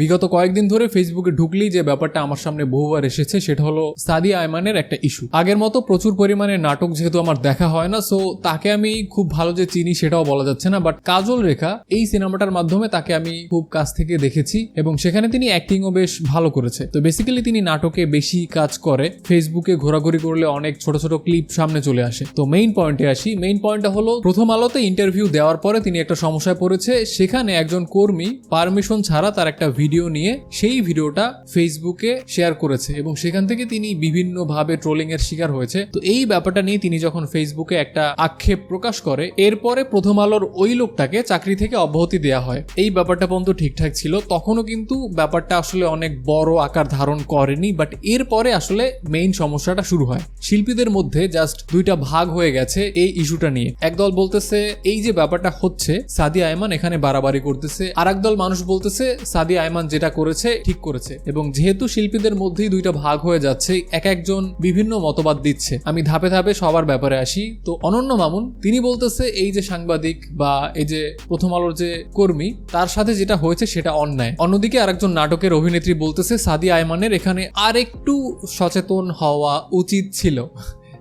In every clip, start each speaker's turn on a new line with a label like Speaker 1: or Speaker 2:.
Speaker 1: বিগত কয়েকদিন ধরে ফেসবুকে ঢুকলেই যে ব্যাপারটা আমার সামনে বহুবার এসেছে, সেটা হলো সাদিয়া আয়মানের একটা ইস্যু আগের মতো প্রচুর পরিমাণে নাটক যেহেতু আমার দেখা হয় না সো তাকে আমি খুব ভালো যে চিনি সেটাও বলা যাচ্ছে না বাট কাজল রেখা এই সিনেমাটার মাধ্যমে তাকে আমি খুব কাছ থেকে দেখেছি এবং সেখানে তিনি অ্যাক্টিংও বেশ ভালো করেছে। তো বেসিক্যালি তিনি নাটকে বেশি কাজ করে ফেসবুকে ঘোরাঘুরি করলে অনেক ছোট ছোট ক্লিপ সামনে চলে আসে। তো মেইন পয়েন্টে আসি মেইন পয়েন্টটা হলো প্রথম আলোতে ইন্টারভিউ দেওয়ার পরে তিনি একটা সমস্যায় পড়েছে, সেখানে একজন কর্মী পারমিশন ছাড়া তার একটা ভিডিও নিয়ে সেই ভিডিওটা ফেসবুকে শেয়ার করেছে এবং সেখান থেকে তিনি বিভিন্নভাবে ট্রোলিং এর শিকার হয়েছে। তো এই ব্যাপারটা নিয়ে তিনি যখন ফেসবুকে একটা আক্ষেপ প্রকাশ করে, এরপরে প্রথম আলোর ওই লোকটাকে চাকরি থেকে অব্যাহতি দেওয়া হয়। এই ব্যাপারটা পর্যন্ত ঠিকঠাক ছিল। তখনও কিন্তু ব্যাপারটা আসলে অনেক বড় আকার ধারণ করেনি বাট এরপরে আসলে মেইন সমস্যাটা শুরু হয়। শিল্পীদের মধ্যে জাস্ট দুইটা ভাগ হয়ে গেছে এই ইস্যুটা নিয়ে। একদল বলতেছে, এই যে ব্যাপারটা হচ্ছে সাদি আয়মান এখানে বাড়াবাড়ি করতেছে। আর একদল মানুষ বলতেছে, সাদিয়া আয়মান যেটা করেছে, ঠিক করেছে। এবং যেহেতু শিল্পীদের মধ্যেই দুইটা ভাগ হয়ে যাচ্ছে, এক একজন বিভিন্ন মতবাদ দিচ্ছে। আমি ধাপে ধাপে সবার ব্যাপারে আসি। তো অনন্য মামুন, তিনি বলতেছে, এই যে সাংবাদিক বা এই যে প্রথম আলোর যে কর্মী, তার সাথে যেটা হয়েছে সেটা অন্যায়। অন্যদিকে আরেকজন নাটকের অভিনেত্রী বলতেছে, সাদি আয়মানের এখানে আর একটু সচেতন হওয়া উচিত ছিল।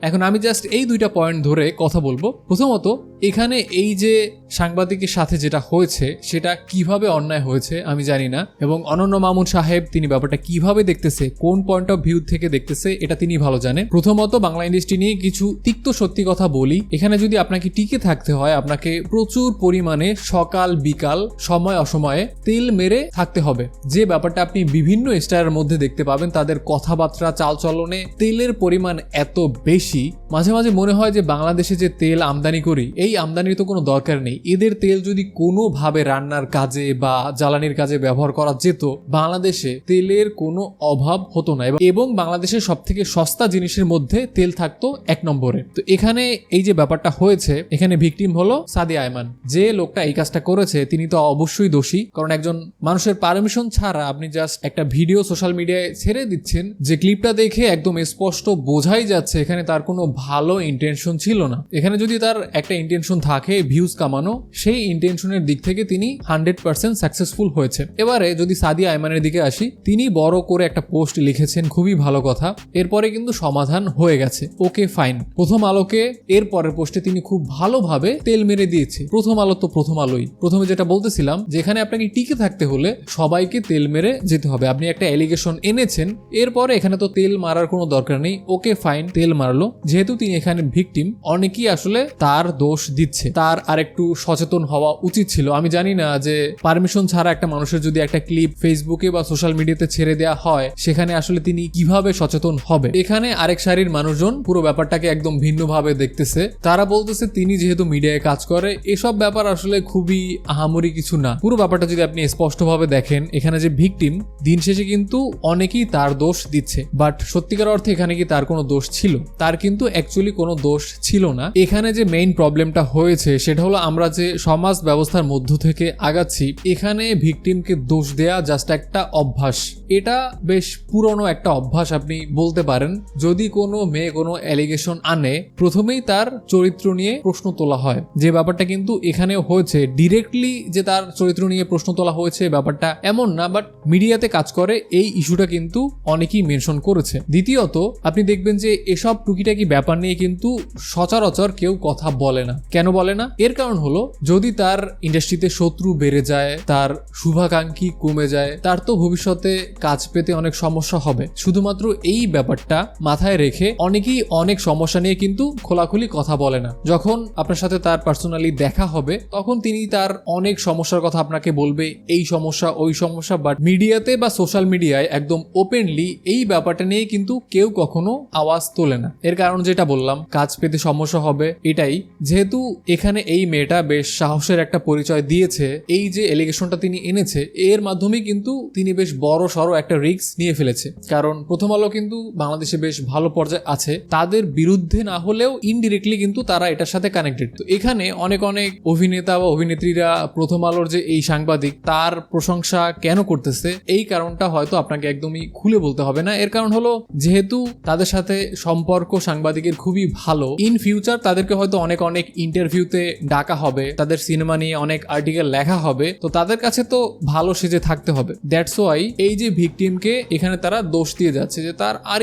Speaker 1: এখন আমি জাস্ট এই দুইটা পয়েন্ট ধরে কথা বলব। প্রথমত এখানে এই যে সাংবাদিকের সাথে যেটা হয়েছে, সেটা কীভাবে অন্যায় হয়েছে আমি জানি না। এবং অনন্য মামুন সাহেব তিনি ব্যাপারটা কীভাবে দেখতেছে, কোন পয়েন্ট অফ ভিউ থেকে দেখতেছে, এটা তিনি ভালো জানেন। প্রথমত বাংলা ইন্ডাস্ট্রি নিয়ে কিছু তিক্ত সত্যি কথা বলি। এখানে যদি আপনাকে টিকে থাকতে হয়, আপনাকে প্রচুর পরিমাণে সকাল, বিকাল, সময় অসময়ে তেল মেরে থাকতে হবে। যে ব্যাপারটা আপনি বিভিন্ন স্টারের মধ্যে দেখতে পাবেন, তাদের কথাবার্তা, চালচলনে তেলের পরিমাণ এত বেশি, মাঝে মাঝে মনে হয় যে বাংলাদেশে যে তেল আমদানি করি, এই আমদানির তো কোনো দরকার নেই। এদের তেল যদি কোনোভাবে রান্নার কাজে বা জ্বালানির কাজে ব্যবহার করা যেত, বাংলাদেশে তেলের কোনো অভাব হতো না। এবং- বাংলাদেশের সব থেকে সস্তা জিনিসের মধ্যে তেল থাকতো এক নম্বরে। তো এখানে এই যে ব্যাপারটা হয়েছে, এখানে ভিকটিম হলো সাদি আয়মান। যে লোকটা এই কাজটা করেছে, তিনি তো অবশ্যই দোষী। কারণ একজন মানুষের পারমিশন ছাড়া আপনি জাস্ট একটা ভিডিও সোশ্যাল মিডিয়ায় ছেড়ে দিচ্ছেন, যে ক্লিপটা দেখে একদম স্পষ্ট বোঝাই যাচ্ছে, এখানে তার কোনো ভালো ইন্টেনশন ছিল না। এখানে যদি তার একটা থাকে ভিউজ কামানো, সেই ইন্টেনশনের দিক থেকে তিনি হান্ড্রেড পার্সেন্ট সাকসেসফুল হয়েছে এবারে যদি সাদিয়া আয়মানের দিকে আসি, তিনি বড় করে একটা পোস্ট লিখেছেন, খুবই ভালো কথা। এরপরে কিন্তু সমাধান হয়ে গেছে। ওকে ফাইন প্রথম আলোকে এর পরের পোস্টে তিনি খুব ভালোভাবে তেল মেরে দিয়েছে। প্রথম আলো তো প্রথম আলোই। প্রথমে যেটা বলতেছিলাম, যেখানে আপনাকে টিকে থাকতে হলে সবাইকে তেল মেরে যেতে হবে। আপনি একটা অ্যালিগেশন এনেছেন, এরপরে এখানে তো তেল মারার কোনো দরকার নেই। ওকে ফাইন তেল মারলো। যেহেতু তিনি এখানে ভিকটিম অনেকেই আসলে তার দোষ দিচ্ছে। তার আর একটু সচেতন হওয়া উচিত ছিল। আমি জানি না যে পারমিশন ছাড়া একটা মানুষের যদি একটা ক্লিপ ফেসবুকে বা সোশ্যাল মিডিয়াতে ছেড়ে দেওয়া হয়, সেখানে আসলে তিনি কীভাবে সচেতন হবে? এখানে আরেক সারির মানুষজন পুরো ব্যাপারটাকে একদম ভিন্নভাবে দেখতেছে। তারা বলতেছে, তিনি যেহেতু মিডিয়ায় কাজ করে, এসব ব্যাপার আসলে খুবই আহামরি কিছু না। পুরো ব্যাপারটা যদি আপনি স্পষ্টভাবে দেখেন, এখানে যে ভিকটিম দিন শেষে কিন্তু অনেকেই তার দোষ দিচ্ছে। বাট সত্যিকার অর্থে এখানে কি তার কোনো দোষ ছিল? তার কিন্তু অ্যাকচুয়ালি কোনো দোষ ছিল না। এখানে যে মেইন প্রবলেমটা হয়েছে সেটা হলো আমরা যে সমাজ ব্যবস্থার মধ্য থেকে আগাচ্ছি, এখানে ভিকটিমকে দোষ দেয়া জাস্ট একটা অভ্যাস। এটা বেশ পুরনো একটা অভ্যাস আপনি বলতে পারেন। যদি কোনো মেয়ে কোনো অ্যালিগেশন আনে, প্রথমেই তার চরিত্র নিয়ে প্রশ্ন তোলা হয়। যে ব্যাপারটা কিন্তু এখানেও হয়েছে ডিরেক্টলি যে তার চরিত্র নিয়ে প্রশ্ন তোলা হয়েছে ব্যাপারটা এমন না বাট মিডিয়াতে কাজ করে, এই ইস্যুটা কিন্তু অনেকেই মেনশন করেছে। দ্বিতীয়ত, আপনি দেখবেন যে এসব টুকিটাকি ব্যাপার নিয়ে কিন্তু সচরাচর কেউ কথা বলে না। কেন বলে না? এর কারণ হলো, যদি তার ইন্ডাস্ট্রিতে শত্রু বেড়ে যায়, তার শুভাকাঙ্ক্ষী কমে যায়, তার তো ভবিষ্যতে কাজ পেতে অনেক সমস্যা হবে। শুধুমাত্র এই ব্যাপারটা মাথায় রেখে অনেকেই অনেক সমস্যা নিয়ে কিন্তু খোলাখুলি কথা বলে না। যখন আপনার সাথে তার পার্সোনালি দেখা হবে, তখন তিনি তার অনেক সমস্যার কথা আপনাকে বলবে, এই সমস্যা, ওই সমস্যা বাট মিডিয়াতে বা সোশ্যাল মিডিয়ায় একদম ওপেনলি এই ব্যাপারটা নিয়ে কিন্তু কেউ কখনো আওয়াজ তোলে না। এর কারণ যেটা বললাম, কাজ পেতে সমস্যা হবে এটাই। যেহেতু এখানে এই মেয়েটা বেশ সাহসের একটা পরিচয় দিয়েছে, এই যে এলিগেশনটা তিনি এনেছে, এর মাধ্যমে কিন্তু তিনি বেশ বড় সড়ো একটা রিস্ক নিয়ে ফেলেছে। কারণ প্রথম আলো কিন্তু বাংলাদেশে বেশ ভালো পর্যায়ে আছে। তাদের বিরুদ্ধে না হলেও ইনডিরেক্টলি কিন্তু তারা এটার সাথে কানেক্টেড তো এখানে অনেক অনেক অভিনেতা বা অভিনেত্রীরা প্রথম আলোর যে এই সাংবাদিক, তার প্রশংসা কেন করতেছে? এই কারণটা হয়তো আপনাকে একদমই খুলে বলতে হবে না। এর কারণ হলো, যেহেতু তাদের সাথে সম্পর্ক সাংবাদিকের খুবই ভালো ইন ফিউচার তাদেরকে হয়তো অনেক অনেক ইন্টারভিউতে ডাকা হবে, তাদের সিনেমা নিয়ে অনেক আর্টিকেল লেখা হবে। তো তাদের কাছে তো ভালো সেজে থাকতে হবে। দ্যাটস ওয়াই এই যে ভিকটিমকে এখানে তারা দোষ দিয়ে যাচ্ছে যে তার আর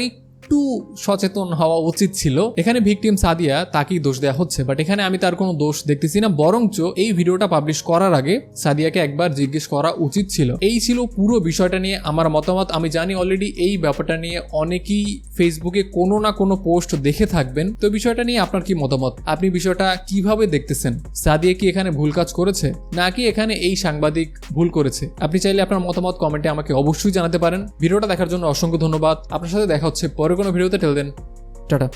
Speaker 1: একটু সচেতন হওয়া উচিত ছিল। এখানে ভিকটিম সাদিয়া তাকেই দোষ দেওয়া হচ্ছে বাট এখানে আমি তার কোনো দোষ দেখতেছি না। বরঞ্চ এই ভিডিওটা পাবলিশ করার আগে সাদিয়াকে একবার জিজ্ঞেস করা উচিত ছিল। এই ছিল পুরো বিষয়টা নিয়ে আমার মতামত। আমি জানি অলরেডি এই ব্যাপারটা নিয়ে অনেকেই ফেসবুকে কোনো না কোনো পোস্ট দেখে থাকবেন। তো বিষয়টা নিয়ে আপনার কি মতামত? আপনি বিষয়টা কীভাবে দেখতেছেন? সাদিয়া কি এখানে ভুল কাজ করেছে? নাকি এখানে এই সাংবাদিক ভুল করেছে? আপনি চাইলে আপনার মতামত কমেন্টে আমাকে অবশ্যই জানাতে পারেন। ভিডিওটা দেখার জন্য অসংখ্য ধন্যবাদ। আপনার সাথে দেখা হচ্ছে পরে কোনো ভিডিওতে ঠেল দেন। টাটা।